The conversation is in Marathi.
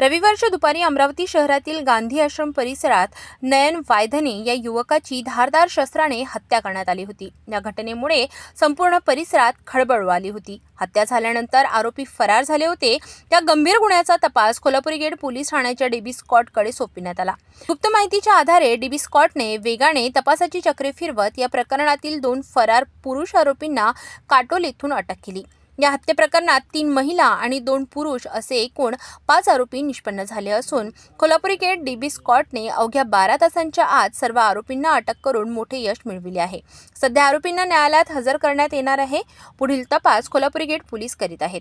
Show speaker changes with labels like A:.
A: रविवारच्या दुपारी अमरावती शहरातील गांधी आश्रम परिसरात नयन वायधने या युवकाची धारदार शस्त्राने हत्या करण्यात आली होती. या घटनेमुळे संपूर्ण परिसरात खळबळ आली होती. हत्या झाल्यानंतर आरोपी फरार झाले होते. त्या गंभीर गुन्ह्याचा तपास कोल्हापुरी गेट पोलीस ठाण्याच्या डीबी स्कॉटकडे सोपविण्यात आला. गुप्त माहितीच्या आधारे डीबी स्कॉटने वेगाने तपासाची चक्रे फिरवत या प्रकरणातील दोन फरार पुरुष आरोपींना काटोल येथून अटक केली. या हत्ये प्रकरणात तीन महिला आणि दोन पुरुष असे एकूण पाच आरोपी निष्पन्न झाले असून कोल्हापुरी गेट डीबी स्कॉटने अवघ्या बारा तासांच्या आत सर्व आरोपींना अटक करून मोठे यश मिळविले आहे. सध्या आरोपींना न्यायालयात हजर करण्यात येणार आहे. पुढील तपास कोल्हापुरी गेट पोलीस करीत आहेत.